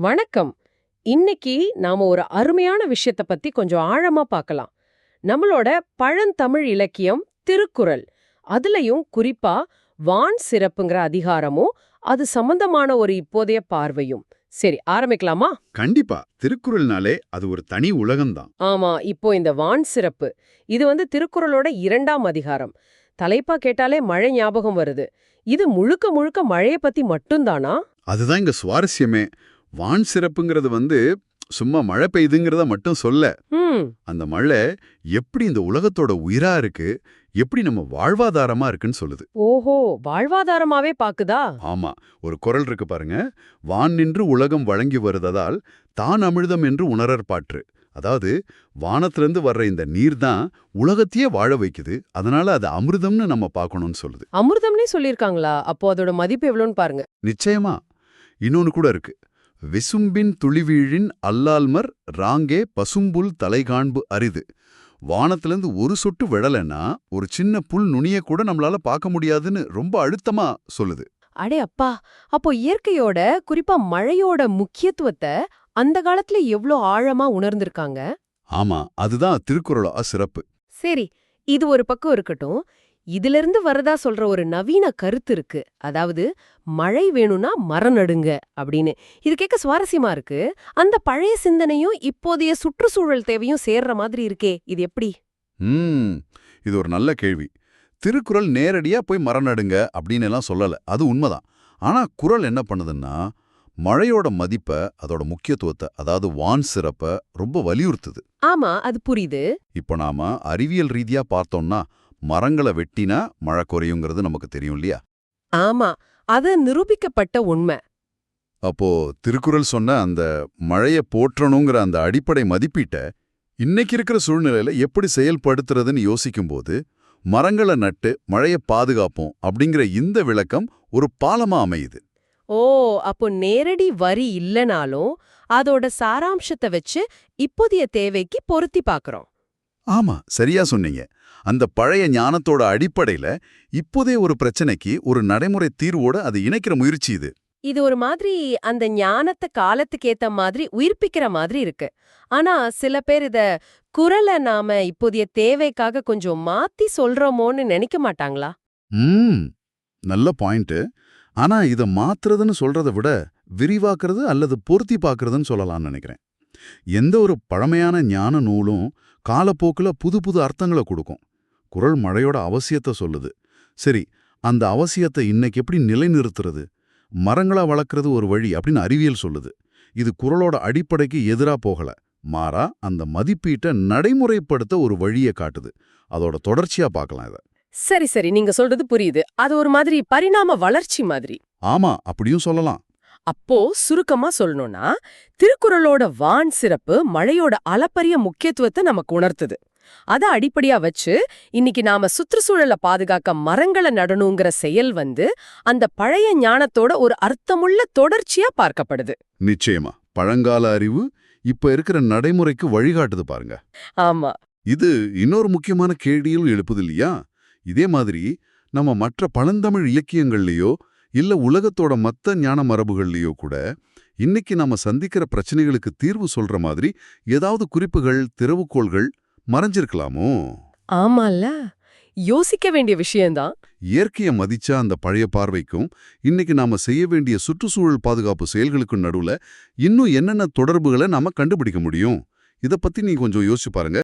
வணக்கம். இன்னைக்கு நாம ஒரு அருமையான விஷயத்த பத்தி கொஞ்சம் ஆழமா பார்க்கலாம். நம்மளோட பழந்தமிழ் இலக்கியம் திருக்குறள். அதுலயும் குறிப்பா வான் சிறப்புங்கிற அதிகாரமும் அது சம்பந்தமான ஒரு இப்போதைய பார்வையும். சரி ஆரம்பிக்கலாமா? கண்டிப்பா. திருக்குறள்னாலே அது ஒரு தனி உலகம்தான். ஆமா இப்போ இந்த வான் சிறப்பு இது வந்து திருக்குறளோட இரண்டாம் அதிகாரம். தலைப்பா கேட்டாலே மழை ஞாபகம் வருது. இது முழுக்க முழுக்க மழைய பத்தி மட்டும்தானா? அதுதான் இங்க சுவாரஸ்யமே. வான் சிறப்புங்கிறது வந்து சும்மா மழை பெய்யுதுங்கிறத மட்டும் சொல்ல. அந்த மழை எப்படி இந்த உலகத்தோட உயிரா இருக்கு எப்படி நம்ம வாழ்வாதாரமா இருக்குன்னு சொல்லுது. ஓஹோ வாழ்வாதாரமாவே பாக்குதா? ஆமா ஒரு குரல் இருக்கு பாருங்க. வான் நின்று உலகம் வழங்கி வருததால் தான் அமிழ்தம் என்று உணரற் பாற்று. அதாவது வானத்திலிருந்து வர்ற இந்த நீர் தான் உலகத்தையே வாழ வைக்குது. அதனால அது அமிர்தம்னு நம்ம பார்க்கணும்னு சொல்லுது. அமிர்தம்னே சொல்லிருக்காங்களா அப்போ அதோட மதிப்பு எவ்வளோன்னு பாருங்க. நிச்சயமா. இன்னொன்னு கூட இருக்கு. விசும்பின் துளிவீழின் அல்லால்மர் ராங்கே பசும்புல் தலைகாண்பு அரிது. வானத்திலிருந்து ஒரு சொட்டு விழலைன்னா ஒரு சின்ன புல் நுனிய கூட நம்மளால பார்க்க முடியாதுன்னு ரொம்ப அழுத்தமா சொல்லுது. அடே அப்பா அப்போ இயற்கையோட குறிப்பா மழையோட முக்கியத்துவத்தை அந்த காலத்துல எவ்ளோ ஆழமா உணர்ந்திருக்காங்க? ஆமா அதுதான் திருக்குறளா சிறப்பு. சரி இது ஒரு பக்கம் இருக்கட்டும். இதிலிருந்து வரதா சொல்ற ஒரு நவீன கருத்து இருக்கு. அதாவது மழை வேணும்னா மரம் நடுங்க அப்படின்னு. இது கேட்க சுவாரஸ்யமா இருக்கு. அந்த பழைய சிந்தனையும் இப்போதைய சுற்றுச்சூழல் தேவையும் சேர்ற மாதிரி இருக்கே. இது எப்படி? இது ஒரு நல்ல கேள்வி. திருக்குறள் நேரடியா போய் மரம் நடுங்க அப்படின்னு எல்லாம் சொல்லல. அது உண்மைதான். ஆனா குறள் என்ன பண்ணுதுன்னா மழையோட மதிப்பை அதோட முக்கியத்துவத்தை அதாவது வான் சிறப்பை ரொம்ப வலியுறுத்துது. ஆமா அது புரியுது. இப்போ நாம அறிவியல் ரீதியா பார்த்தோம்னா மரங்களை வெட்டினா மழை குறையுங்கிறது நமக்கு தெரியும் இல்லையா? ஆமா. அது நிரூபிக்கப்பட்ட உண்மை. அப்போ திருக்குறள் சொன்ன அந்த மழைய போற்றணுங்கிற அந்த அடிப்படை மதிப்பீட்டை இன்னைக்கு இருக்கிற சூழ்நிலையில எப்படி செயல்படுத்துறதுன்னு யோசிக்கும்போது மரங்களை நட்டு மழைய பாதுகாப்போம் அப்படிங்கிற இந்த விளக்கம் ஒரு பாலமா அமையுது. ஓ அப்போ நேரடி வரி இல்லனாலும் அதோட சாராம்சத்தை வச்சு இப்போதைய தேவைக்கு பொருத்தி பார்க்கறோம். ஆமா சரியா சொன்னீங்க. அந்த பழைய ஞானத்தோட அடிப்படையில இப்போதே ஒரு பிரச்சனைக்கு ஒரு நடைமுறை தீர்வோட அது இணைக்கிற முயற்சி இது. இது ஒரு மாதிரி அந்த ஞானத்தை காலத்துக்கு ஏத்த மாதிரி உயிர்ப்பிக்கிற மாதிரி இருக்கு. ஆனா சில பேர் இத குரலை நாம இப்போதைய தேவைக்காக கொஞ்சம் மாத்தி சொல்றோமோன்னு நினைக்க மாட்டாங்களா? ம் நல்ல பாயிண்ட். ஆனா இத மாத்துறதுன்னு சொல்றதை விட விரிவாக்குறது அல்லது பொருத்தி பார்க்கறதுன்னு சொல்லலாம்னு நினைக்கிறேன். எந்த ஒரு பழமையான ஞான நூலும் காலப்போக்குல புது புது அர்த்தங்களை கொடுக்கும். குறள் மழையோட அவசியத்தை சொல்லுது. சரி அந்த அவசியத்தை இன்னைக்கு எப்படி நிலைநிறுத்துறது? மரங்களா வளர்க்கறது ஒரு வழி அப்படின்னு அறிவியல் சொல்லுது. இது குறளோட அடிப்படைக்கு எதிரா போகல. மாறா அந்த மதிப்பீட்டை நடைமுறைப்படுத்த ஒரு வழியை காட்டுது. அதோட தொடர்ச்சியா பார்க்கலாம் இத. சரி சரி. நீங்க சொல்றது புரியுது. அது ஒரு மாதிரி பரிணாம வளர்ச்சி மாதிரி. ஆமா அப்படியும் சொல்லலாம். அப்போ சுருக்கமா சொல்லணும்னா திருக்குறளோட வான் சிறப்பு மழையோட அளப்பரிய முக்கியத்துவத்தை நமக்கு உணர்த்துது. அத அடிப்படையா வச்சு இன்னைக்கு நாம சுற்றுச்சூழலை பாதுகாக்க மரங்களை நடணுங்கிற செயல் வந்து அந்த பழைய ஞானத்தோட ஒரு அர்த்தமுள்ள தொடர்ச்சியா பார்க்கப்படுது. நிச்சயமா. பழங்கால அறிவு இப்ப இருக்கிற நடைமுறைக்கு வழிகாட்டுது பாருங்க. ஆமா. இது இன்னொரு முக்கியமான கேள்வியும் எழுப்புது இல்லையா? இதே மாதிரி நம்ம மற்ற பழந்தமிழ் இலக்கியங்கள்லயோ இல்ல உலகத்தோட மத்த ஞான மரபுகள்லயோ கூட இன்னைக்கு நாம சந்திக்கிற பிரச்சனைகளுக்கு தீர்வு சொல்ற மாதிரி ஏதாவது குறிப்புகள் திறவுகோள்கள் மறைஞ்சிருக்கலாமோ? ஆமால்ல. யோசிக்க வேண்டிய விஷயம்தான். இயற்கையை மதிச்ச அந்த பழைய பார்வைக்கும் இன்னைக்கு நாம செய்ய வேண்டிய சுற்றுச்சூழல் பாதுகாப்பு செயல்களுக்கும் நடுவுல இன்னும் என்னென்ன தொடர்புகளை நாம கண்டுபிடிக்க முடியும்? இத பத்தி நீ கொஞ்சம் யோசிச்சு பாருங்க.